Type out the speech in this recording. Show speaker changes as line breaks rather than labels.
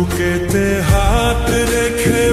বুকেতে হাত রেখে